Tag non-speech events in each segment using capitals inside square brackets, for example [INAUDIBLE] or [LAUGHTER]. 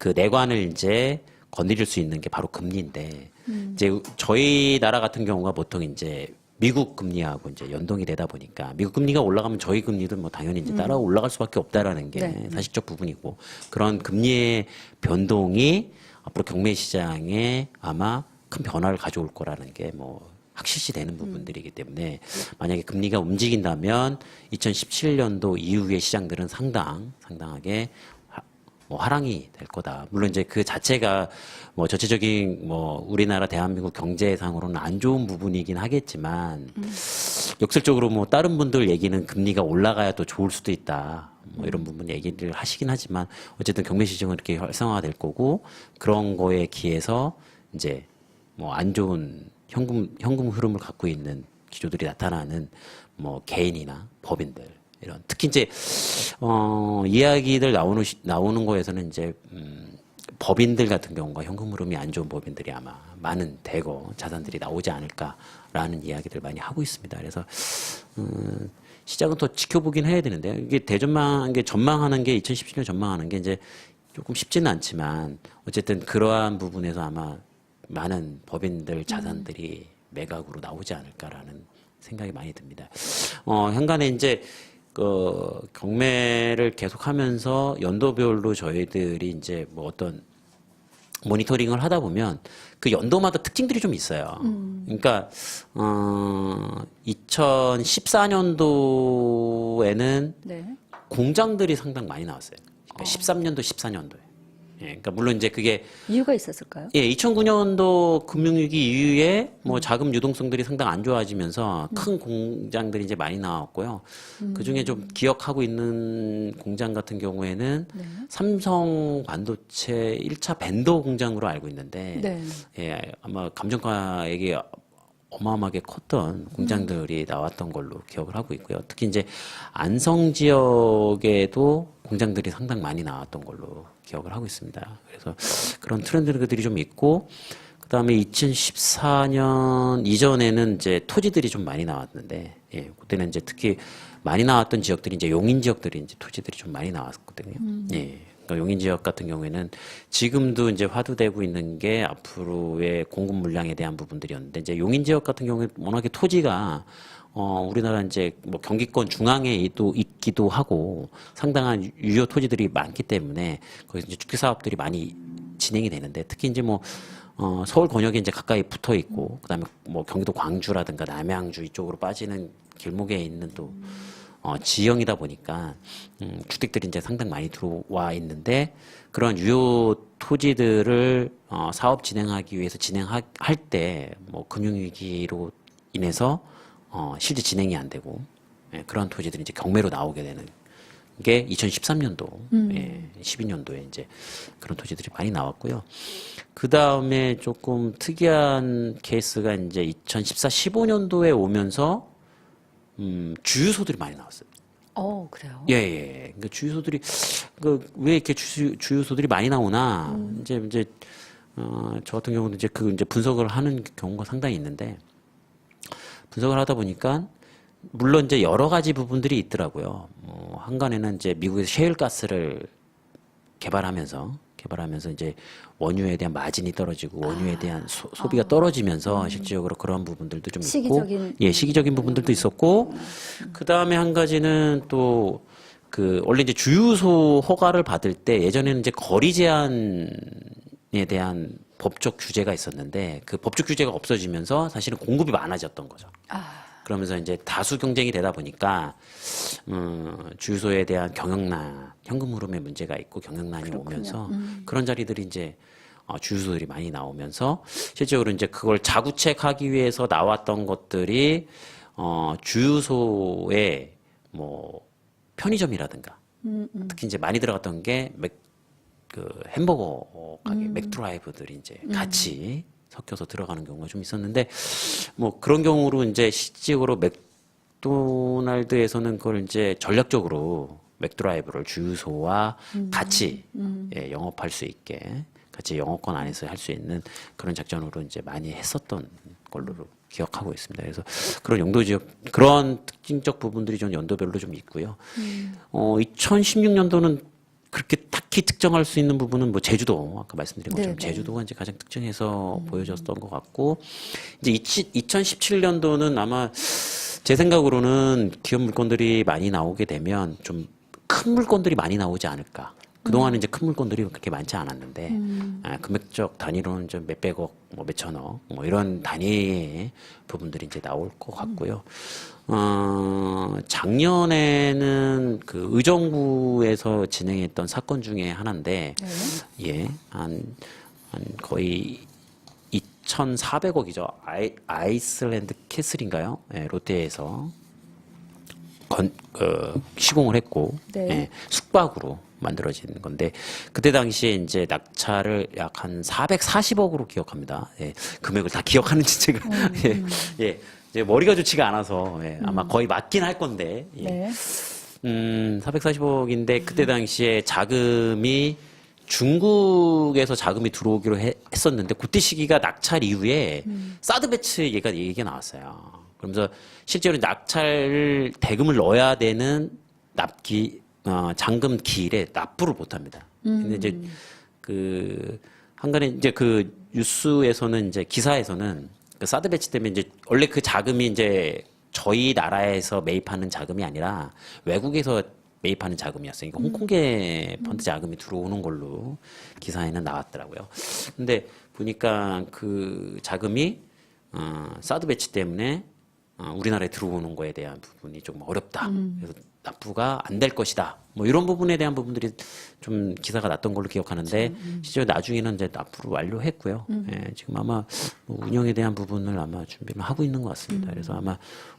그 내관을 이제 건드릴 수 있는 게 바로 금리인데 이제 저희 나라 같은 경우가 보통 이제 미국 금리하고 이제 연동이 되다 보니까 미국 금리가 올라가면 저희 금리도 뭐 당연히 이제 따라 올라갈 수밖에 없다라는 게 네. 사실적 부분이고 그런 금리의 변동이 앞으로 경매 시장에 아마 큰 변화를 가져올 거라는 게 뭐 확실시 되는 부분들이기 때문에 만약에 금리가 움직인다면 2017년도 이후의 시장들은 상당 상당하게 하- 뭐 하락이 될 거다. 물론 이제 그 자체가 뭐 전체적인 뭐 우리나라 대한민국 경제상으로는 안 좋은 부분이긴 하겠지만 역설적으로 뭐 다른 분들 얘기는 금리가 올라가야 또 좋을 수도 있다. 뭐 이런 부분 얘기를 하시긴 하지만 어쨌든 경매 시장은 이렇게 활성화될 거고 그런 거에 기해서 이제 뭐 안 좋은 현금 현금 흐름을 갖고 있는 기조들이 나타나는 뭐 개인이나 법인들 이런 특히 이제 어 이야기들 나오는 시- 나오는 거에서는 이제 음 법인들 같은 경우가 현금 흐름이 안 좋은 법인들이 아마 많은 대거 자산들이 나오지 않을까라는 이야기들 많이 하고 있습니다. 그래서 음 시장은 더 지켜보긴 해야 되는데요. 이게 대전망, 이게 전망하는 게 2017년 전망하는 게 이제 조금 쉽지는 않지만 어쨌든 그러한 부분에서 아마 많은 법인들 자산들이 매각으로 나오지 않을까라는 생각이 많이 듭니다. 어, 현관에 이제 그 경매를 계속하면서 연도별로 저희들이 이제 뭐 어떤 모니터링을 하다 보면 그 연도마다 특징들이 좀 있어요. 그러니까 어 2014년도에는 네. 공장들이 상당 많이 나왔어요. 그러니까 13년도, 14년도에. 예, 그러니까 물론 이제 그게 이유가 있었을까요? 예, 2009년도 금융위기 이후에 뭐 자금 유동성들이 상당 안 좋아지면서 큰 공장들이 이제 많이 나왔고요. 그 중에 좀 기억하고 있는 공장 같은 경우에는 삼성 반도체 1차 밴더 공장으로 알고 있는데 네. 예, 아마 감정가액이 어마어마하게 컸던 공장들이 나왔던 걸로 기억을 하고 있고요. 특히 이제 안성 지역에도 공장들이 상당 많이 나왔던 걸로 기억을 하고 있습니다. 그래서 그런 트렌드들이 좀 있고, 그 다음에 2014년 이전에는 이제 토지들이 좀 많이 나왔는데, 예, 그때는 이제 특히 많이 나왔던 지역들이 이제 용인 지역들이 이제 토지들이 좀 많이 나왔거든요. 예. 그러니까 용인 지역 같은 경우에는 지금도 이제 화두되고 있는 게 앞으로의 공급 물량에 대한 부분들이었는데 이제 용인 지역 같은 경우에 워낙에 토지가 어 우리나라 이제 뭐 경기권 중앙에 또 있기도 하고 상당한 유효 토지들이 많기 때문에 거기서 이제 주택 사업들이 많이 진행이 되는데 특히 이제 뭐 어, 서울 권역에 이제 가까이 붙어 있고, 그 다음에 뭐 경기도 광주라든가 남양주 이쪽으로 빠지는 길목에 있는 또, 어, 지형이다 보니까, 음, 주택들이 이제 상당히 많이 들어와 있는데, 그런 유효 토지들을, 어, 사업 진행하기 위해서 진행할 때, 뭐, 금융위기로 인해서, 어, 실제 진행이 안 되고, 예, 그런 토지들이 이제 경매로 나오게 되는 게 2013년도, 예, 12년도에 이제 그런 토지들이 많이 나왔고요. 그 다음에 조금 특이한 케이스가 이제 2014, 15년도에 오면서 음, 주유소들이 많이 나왔어요. 어, 그래요. 예, 예. 그러니까 주유소들이 그왜 이렇게 주, 주유소들이 많이 나오나 이제 이제 어, 저 같은 경우는 이제 그 이제 분석을 하는 경우가 상당히 있는데 분석을 하다 보니까 물론 이제 여러 가지 부분들이 있더라고요. 뭐 한간에는 이제 미국에서 셰일 가스를 개발하면서 개발하면서 이제 원유에 대한 마진이 떨어지고 원유에 대한 소, 비가 떨어지면서 실질적으로 그런 부분들도 좀 시기적인 있고 예 시기적인 부분들도 있었고 그 다음에 한 가지는 또 그 원래 이제 주유소 허가를 받을 때 예전에는 이제 거리 제한에 대한 법적 규제가 있었는데 그 법적 규제가 없어지면서 사실은 공급이 많아졌던 거죠. 아, 그러면서 이제 다수 경쟁이 되다 보니까 음, 주유소에 대한 경영난, 현금 흐름에 문제가 있고 경영난이 오면서 그런 자리들이 이제 어, 주유소들이 많이 나오면서 실제로 이제 그걸 자구책하기 위해서 나왔던 것들이 어, 주유소에 뭐 편의점이라든가 특히 이제 많이 들어갔던 게 맥, 그 햄버거 가게 맥드라이브들이 이제 같이 섞여서 들어가는 경우가 좀 있었는데 뭐 그런 경우로 이제 실질적으로 맥도날드에서는 그걸 이제 전략적으로 맥드라이브를 주유소와 같이 예, 영업할 수 있게 같이 영업권 안에서 할 수 있는 그런 작전으로 이제 많이 했었던 걸로 기억하고 있습니다. 그래서 그런 용도 지역 그런 특징적 부분들이 좀 연도별로 좀 있고요. 어 2016년도는 그렇게 딱히 특정할 수 있는 부분은 뭐 제주도 아까 말씀드린 것처럼 네, 네. 제주도가 이제 가장 특정해서 보여졌던 것 같고 이제 2017년도는 아마 제 생각으로는 기업 물건들이 많이 나오게 되면 좀 큰 물건들이 많이 나오지 않을까. 그동안은 이제 큰 물건들이 그렇게 많지 않았는데 아, 금액적 단위로는 좀 몇백억, 뭐 몇천억, 뭐 이런 단위의 부분들이 이제 나올 것 같고요. 어, 작년에는 그 의정부에서 진행했던 사건 중에 하나인데, 예, 한, 한 거의 2,400억이죠. 아이, 아이슬란드 캐슬인가요? 예, 롯데에서 건, 어, 시공을 했고 네. 예, 숙박으로 만들어진 건데 그때 당시에 이제 낙찰을 약 한 440억으로 기억합니다. 예, 금액을 다 기억하는지 [LAUGHS] 제가 예, 예, 이제 머리가 좋지가 않아서 예, 아마 거의 맞긴 할 건데 예. 네. 음, 440억인데 그때 당시에 자금이 중국에서 자금이 들어오기로 해- 했었는데 그때 시기가 낙찰 이후에 사드 배치 얘기가 얘기가 나왔어요. 그러면서 실제로 낙찰 대금을 넣어야 되는 납기 어, 잔금 기일에 납부를 못 합니다. 근데 이제 그 한간에 이제 그 뉴스에서는 이제 기사에서는 그 사드 배치 때문에 이제 원래 그 자금이 이제 저희 나라에서 매입하는 자금이 아니라 외국에서 매입하는 자금이었어요. 그러니까 홍콩계 펀드 자금이 들어오는 걸로 기사에는 나왔더라고요. 근데 보니까 그 자금이 어, 사드 배치 때문에 어, 우리나라에 들어오는 거에 대한 부분이 좀 어렵다. 그래서 납부가 안 될 것이다. 뭐 이런 부분에 대한 부분들이 좀 기사가 났던 걸로 기억하는데 실제로 나중에는 이제 납부를 완료했고요. 예, 지금 아마 뭐 운영에 대한 부분을 아마 준비를 하고 있는 것 같습니다. 그래서 아마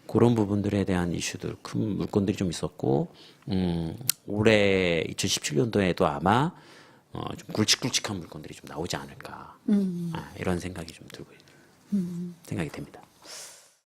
그런 부분들에 대한 이슈들, 큰 물건들이 좀 있었고, 음, 올해 2017년도에도 아마 어, 좀 굵직굵직한 물건들이 좀 나오지 않을까. 아, 이런 생각이 좀 들고 있- 생각이 됩니다.